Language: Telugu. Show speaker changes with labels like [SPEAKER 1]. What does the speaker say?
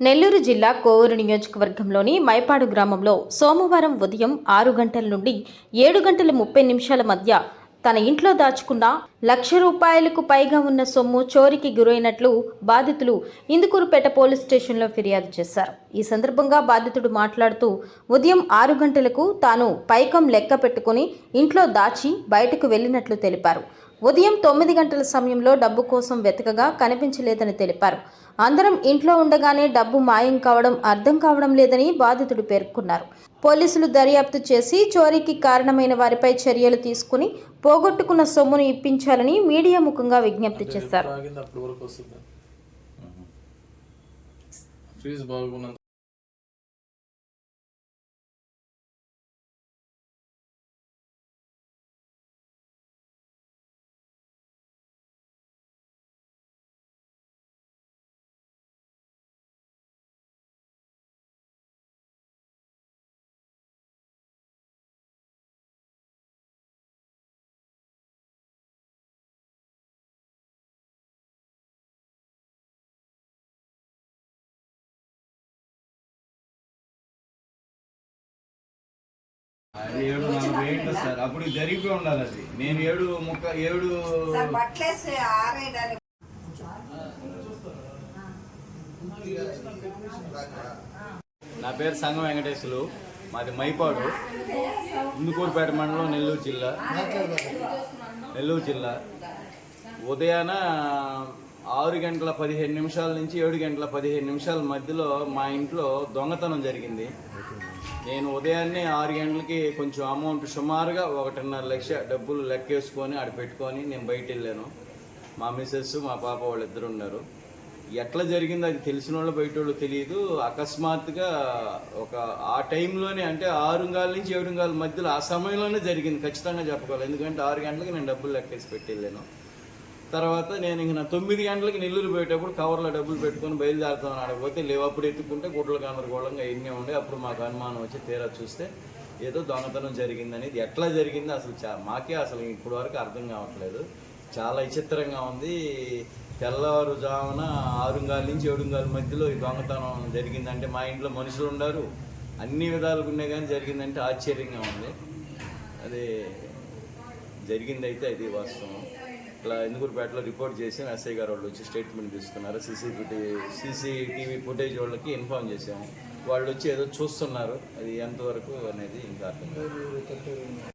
[SPEAKER 1] నెల్లూరు జిల్లా కోవూరు నియోజకవర్గంలోని మైపాడు గ్రామంలో సోమవారం ఉదయం ఆరు గంటల నుండి ఏడు గంటల ముప్పై నిమిషాల మధ్య తన ఇంట్లో దాచుకున్న లక్ష రూపాయలకు పైగా ఉన్న సొమ్ము చోరీకి గురైనట్లు బాధితులు ఇందుకూరుపేట పోలీస్ స్టేషన్లో ఫిర్యాదు చేశారు. ఈ సందర్భంగా బాధితుడు మాట్లాడుతూ ఉదయం ఆరు గంటలకు తాను పైకం లెక్క పెట్టుకుని ఇంట్లో దాచి బయటకు వెళ్ళినట్లు తెలిపారు. ఉదయం తొమ్మిది గంటల సమయంలో డబ్బు కోసం వెతకగా కనిపించలేదని తెలిపారు. అందరం ఇంట్లో ఉండగానే డబ్బు మాయం కావడం అర్థం కావడం లేదని బాధితుడు పేర్కొన్నారు. పోలీసులు దర్యాప్తు చేసి చోరీకి కారణమైన వారిపై చర్యలు తీసుకుని పోగొట్టుకున్న సొమ్మును ఇప్పించాలని మీడియా ముఖంగా విజ్ఞప్తి చేశారు.
[SPEAKER 2] అది ఏడు నలభై ఏంటి సార్? అప్పుడు జరిగిపోయి ఉండాలి అది. నేను ఏడు ముక్క ఏడు
[SPEAKER 3] సార్ బట్టలేసి ఆరేయడానికి
[SPEAKER 2] నా పేరు సంగం వెంకటేశ్వరు మాది మైపాడు. ఇందుకూరుపేట మండలం నెల్లూరు జిల్లా. నెల్లూరు జిల్లా. ఉదయాన ఆరు గంటల పదిహేను నిమిషాల నుంచి ఏడు గంటల పదిహేను నిమిషాల మధ్యలో మా ఇంట్లో దొంగతనం జరిగింది. నేను ఉదయాన్నే ఆరు గంటలకి కొంచెం అమౌంట్ సుమారుగా ఒకటిన్నర లక్ష డబ్బులు లెక్కేసుకొని ఆడ పెట్టుకొని నేను బయట వెళ్ళాను. మా మిస్సెస్ మా పాప వాళ్ళు ఇద్దరు ఉన్నారు. ఎట్లా జరిగిందో అది తెలిసిన వాళ్ళు బయట వాళ్ళు తెలియదు. అకస్మాత్తుగా ఒక ఆ టైంలోనే అంటే ఆరుంగాల నుంచి ఏడుంగాల మధ్యలో ఆ సమయంలోనే జరిగింది. ఖచ్చితంగా చెప్పగలను. ఎందుకంటే ఆరు గంటలకి నేను డబ్బులు లెక్కేసి పెట్టి వెళ్ళాను. తర్వాత నేను ఇంక నా తొమ్మిది గంటలకి నెల్లూరు పోయేటప్పుడు కవర్లో డబ్బులు పెట్టుకొని బయలుదేరుతామని ఆడకపోతే లేవు. అప్పుడు ఎత్తుకుంటే గుడ్ల గందరగోళంగా ఎన్ని ఉండే. అప్పుడు మాకు అనుమానం వచ్చి తీరా చూస్తే ఏదో దొంగతనం జరిగిందని అనేది ఎట్లా జరిగింది అసలు చా మాకే అసలు ఇప్పటి వరకు అర్థం కావట్లేదు. చాలా విచిత్రంగా ఉంది. తెల్లవారుజామున ఆరుంగాల నుంచి ఏడుంగాల మధ్యలో ఈ దొంగతనం జరిగిందంటే మా ఇంట్లో మనుషులు ఉన్నారు అన్ని విధాలుగా ఉన్నాయి కానీ జరిగిందంటే ఆశ్చర్యంగా ఉంది. అది జరిగిందైతే అది వాస్తవం. ఇట్లా ఇందుకూరుపేటలో రిపోర్ట్ చేసి ఎస్ఐ గారు వాళ్ళు వచ్చి స్టేట్మెంట్ తీసుకున్నారు. సీసీటీవీ సీసీటీవీ ఫుటేజ్ వాళ్ళకి ఇన్ఫార్మ్ చేసాము వాళ్ళు వచ్చి ఏదో చూస్తున్నారు. అది ఎంతవరకు అనేది ఇంకా అర్థం